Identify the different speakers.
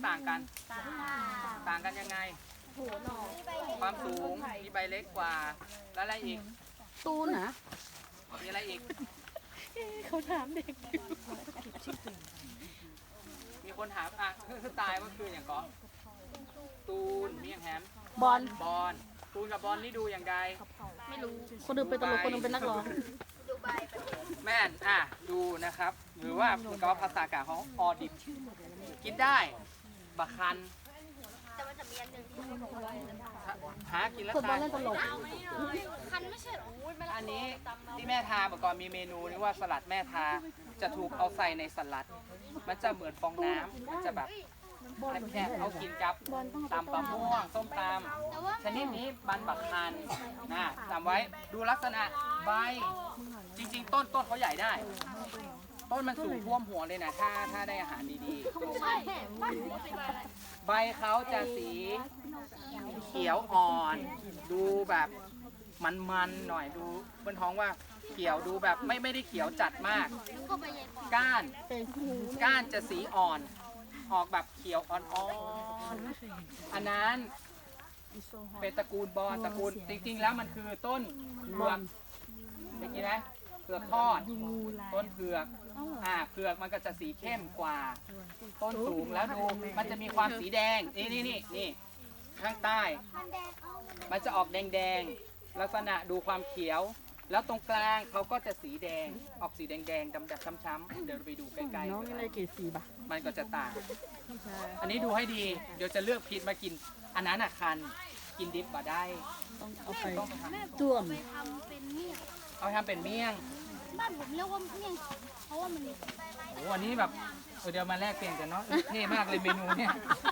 Speaker 1: รือต่างกัน ต่างกันยังไง ความสูงมีใบเล็กกว่า แล้วอะไรอีก
Speaker 2: ตูนนะ
Speaker 1: มีอะไรอีก
Speaker 2: เขาถามเด็ก
Speaker 1: มีคนถามอะคือสไตล์ก็คืออย่างก็ตูนเมี่ยงแฮม
Speaker 2: บอล
Speaker 1: บอลตูนกับบอลนี่ดูอย่างใด
Speaker 2: คนหนึงเป็นตลกคนหนึงเป็นนักร้อง
Speaker 1: แม่นอะ ดูนะครับ หรือว่าเหมือนกับว่าภาษากลางของออดิบ กินได้ บักคัน
Speaker 3: แต่มันจะมีอันหนึ่งที่
Speaker 1: หากินแล้ว
Speaker 2: คนบอ
Speaker 1: ตา
Speaker 2: ล
Speaker 1: ย
Speaker 2: เล่นตลก
Speaker 3: คันไม่ใช่เหรออุ้ยไม่ละ
Speaker 1: อันนี้ที่แม่ทาเมื่อก่อนมีเมนูนี้ว่าสลัดแม่ทาจะถูกเอาใส่ในสลัด มันจะเหมือนฟองน้ำมันจะแบบแค่เอากินกับตำปลาม่วงส้มตำชนิดนี้บันบักคันนะจำไว้ดูลักษณะใบจริง ๆ ต้นต้นเขาใหญ่ได้ ต้นมันสูงท่วมหัวเลยนะ ถ้าถ้าได้อาหารดีๆ
Speaker 3: ใช่บ้าน
Speaker 1: ใบเขาจะสีเขียวอ่อน ดูแบบมันๆหน่อยดูบนท้องว่าเขียวดูแบบไม่ไม่ได้เขียวจัดมาก
Speaker 3: ก็ไปใหญ่กว่า
Speaker 1: ก้านก้านจะสีอ่อน ออกแบบเขียวอ่อนๆ อันนั้นเป็นตระกูลบอลตระกูลจริงๆ แล้วมันคือต้นเผือกเมื่อกี้นะเผือกทอด ต้นเผือกอ่าเผือกมันก็จะสีเข้มกว่า ต้นสูงแล้วดูมันจะมีความสีแดง นี่นี่นี่นี่ข้างใต้
Speaker 3: มันแดงเอามัน
Speaker 1: มันจะออกแดงแดงๆลักษณะดูความเขียว แล้วตรงกลางเขาก็จะสีแดง ออกสีแดงแดงๆดำๆช้ำๆเดี๋ยวเราไปดูใกล้
Speaker 2: น้องนี่อะไรเกรดสีป่ะ
Speaker 1: ๆมันก็จะต่าง อันนี้ดูให้ดี เดี๋ยวจะเลือกผิดมากิน อันนั้นอะคัน กินดิบมาได้
Speaker 2: ต้องเอาไป
Speaker 1: ต้องทำ
Speaker 2: จ้วม
Speaker 3: ไปทำเป็นเมี่ยง
Speaker 1: เอาทำเป็นเมี่ยง
Speaker 3: บ้านผมเรียกว่าเมี่ยงเพราะว่ามัน
Speaker 1: โอ้อันนี้แบบเออเดี๋ยวมาแลกเปลี่ยนกันเนาะเท่มากเลยเมนูเนี่ย